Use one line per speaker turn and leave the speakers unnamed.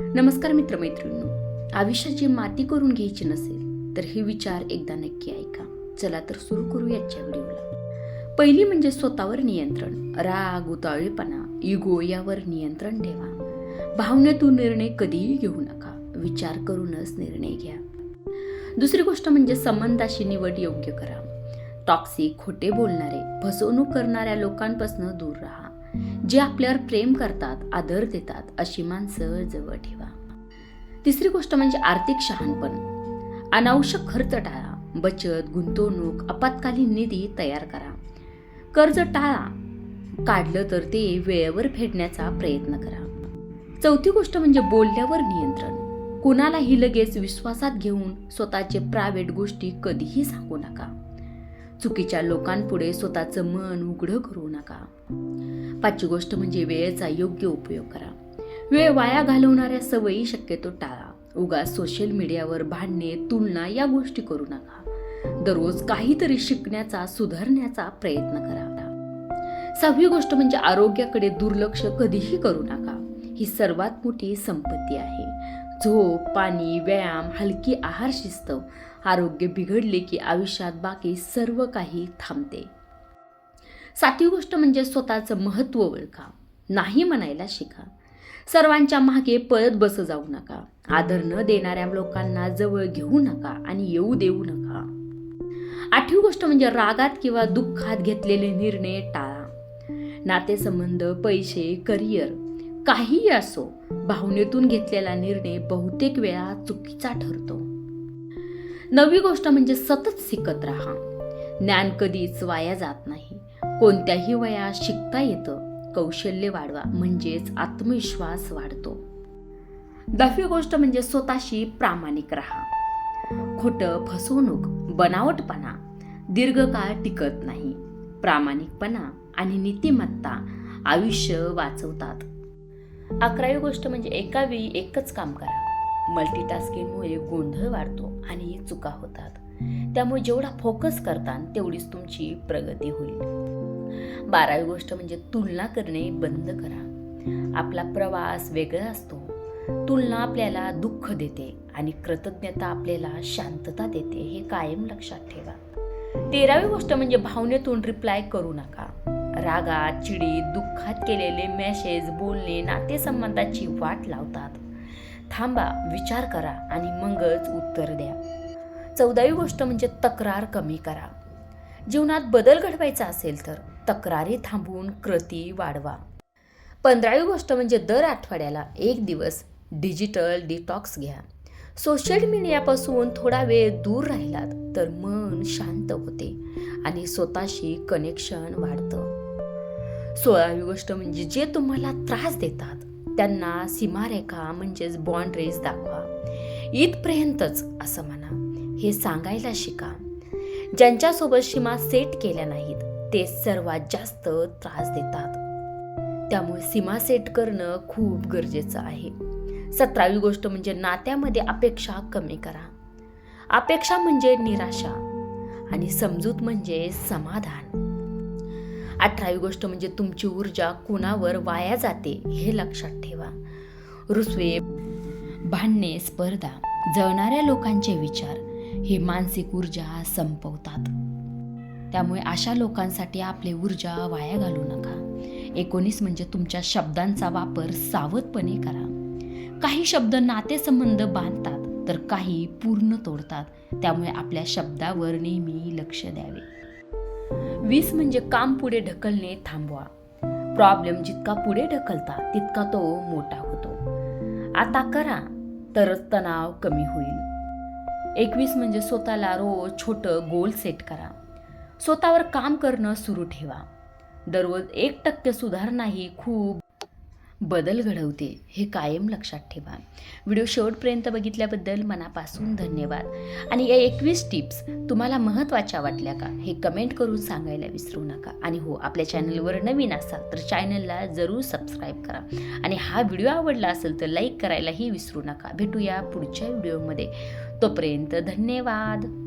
नमस्कार मित्रमैत्रिणींनो. आयुष्याची माती करून घ्यायची नसेल तर हे विचार एकदा नक्की ऐका. चला तर सुरू करू याच्या व्हिडिओला. पहिली म्हणजे स्वतःवर नियंत्रण. राग उतावळेपणा इगो यावर नियंत्रण ठेवा. भावनेतून निर्णय कधीही घेऊ नका. विचार करूनच निर्णय घ्या. दुसरी गोष्ट म्हणजे संबंधाशी निवड योग्य करा. टॉक्सिक खोटे बोलणारे फसवणूक करणाऱ्या लोकांपासून दूर राहा. जे आपल्यावर प्रेम करतात आदर देतात अशी माणसं जवळ ठेवा. तिसरी गोष्ट म्हणजे आर्थिक शहाणपण. अनावश्यक खर्च टाळा बचत गुंतवणूक आपत्कालीन निधी तयार करा. कर्ज टाळा काढलं तर ते वेळेवर फेडण्याचा प्रयत्न करा. चौथी गोष्ट म्हणजे बोलल्यावर नियंत्रण. कुणालाही लगेच विश्वासात घेऊन स्वतःचे प्रायव्हेट गोष्टी कधीही सांगू नका. चुकीच्या लोकांपुढे स्वतःचं मन उघडं करू नका. पाचवी गोष्ट म्हणजे वेळेचा योग्य उपयोग करा. वेळ वाया घालवणाऱ्या सवयी शक्यतो टाळा. उगा सोशल मीडियावर भांडणे तुलना या गोष्टी करू नका. दररोज काहीतरी शिकण्याचा सुधारण्याचा प्रयत्न करा सहावी गोष्ट म्हणजे आरोग्याकडे दुर्लक्ष कधीही करू नका. ही सर्वात मोठी संपत्ती आहे. झोप पाणी व्यायाम हलकी आहार शिस्त आरोग्य बिघडले की आयुष्यात बाकी सर्व काही थांबते. सातवी गोष्ट म्हणजे स्वतःचं महत्त्व ओळखा. नाही म्हणायला शिका. सर्वांच्या मागे पळत बस जाऊ नका. आदर न देणाऱ्या लोकांना जवळ घेऊ नका आणि येऊ देऊ नका. आठवी गोष्ट म्हणजे रागात किंवा दुःखात घेतलेले निर्णय टाळा. नातेसंबंध पैसे करिअर काहीही असो भावनेतून घेतलेला निर्णय बहुतेक वेळा चुकीचा ठरतो. नवी गोष्ट म्हणजे सतत शिकत राहा. ज्ञान कधीच वाया जात नाही. कोणत्याही वयात शिकता येतं. कौशल्य वाढवा म्हणजेच आत्मविश्वास वाढतो. दहावी गोष्ट म्हणजे स्वतःशी प्रामाणिक राहा. खोटं फसवणूक बनावटपणा दीर्घकाळ टिकत नाही. प्रामाणिकपणा आणि नीतिमत्ता आयुष्य वाचवतात. अकरावी गोष्ट म्हणजे एका वेळी एकच काम करा. मल्टीटास्किंगमुळे गोंधळ वाढतो आणि चुका होतात. त्यामुळे जेवढा फोकस करता तेवढीच तुमची प्रगती होईल. बारावी गोष्ट म्हणजे तुलना करणे बंद करा. आपला प्रवास वेगळा असतो. तुलना आपल्याला दुःख देते आणि कृतज्ञता आपल्याला शांतता देते हे कायम लक्षात ठेवा. तेरावी गोष्ट म्हणजे भावनेतून रिप्लाय करू नका. रागात चिडीत दुःखात केलेले मेसेज बोलणे नातेसंबंधाची वाट लावतात. थांबा विचार करा आणि मगच उत्तर द्या. चौदावी गोष्ट म्हणजे तक्रार कमी करा. जीवनात बदल घडवायचा असेल तर तक्रारी थांबवून कृती वाढवा. पंधरावी गोष्ट म्हणजे दर आठवड्याला एक दिवस डिजिटल डिटॉक्स घ्या. सोशल मीडियापासून थोडा वेळ दूर राहिलात तर मन शांत होते आणि स्वतःशी कनेक्शन वाढतं. सोळावी गोष्ट म्हणजे जे तुम्हाला त्रास देतात त्यांना सीमारेखा म्हणजेच बॉन्ड्रेज दाखवा. इथपर्यंतच असं म्हणा. हे सांगायला शिका. ज्यांच्यासोबत सीमा सेट केल्या नाहीत ते सर्वात जास्त त्रास देतात. त्यामुळे सीमा सेट करणं खूप गरजेचं आहे. सतरावी गोष्ट म्हणजे नात्यामध्ये अपेक्षा कमी करा. अपेक्षा म्हणजे निराशा आणि समजूत म्हणजे समाधान. अठरावी गोष्ट म्हणजे तुमची ऊर्जा कुणावर वाया जाते हे लक्षात ठेवा. रुसवे भांडणे स्पर्धा जळणाऱ्या लोकांचे विचार हे मानसिक ऊर्जा संपवतात. त्यामुळे अशा लोकांसाठी आपले ऊर्जा वाया घालू नका. एकोणीस म्हणजे तुमच्या शब्दांचा वापर सावधपणे करा. काही शब्द नातेसंबंध बांधतात तर काही पूर्ण तोडतात. त्यामुळे आपल्या शब्दावर नेहमी लक्ष द्यावे. वीस म्हणजे काम पुढे ढकलणे थांबवा. प्रॉब्लेम जितका पुढे ढकलता तितका तो मोठा होतो. आता करा तरच तणाव कमी होईल. एकवीस म्हणजे स्वतःला रोज छोटं गोल सेट करा. स्वतःवर काम करणं सुरू ठेवा. दररोज एक टक्के सुधारणा ही खूप बदल घडवते हे कायम लक्षात ठेवा. व्हिडिओ शेवटपर्यंत बघितल्याबद्दल मनापासून धन्यवाद. आणि या एकवीस टिप्स तुम्हाला महत्त्वाच्या वाटल्या का हे कमेंट करून सांगायला विसरू नका. आणि हो आपल्या चॅनलवर नवीन असाल तर चॅनलला जरूर सबस्क्राईब करा. आणि हा व्हिडिओ आवडला असेल तर लाईक करायलाही विसरू नका. भेटूया पुढच्या व्हिडिओमध्ये. तोपर्यंत धन्यवाद.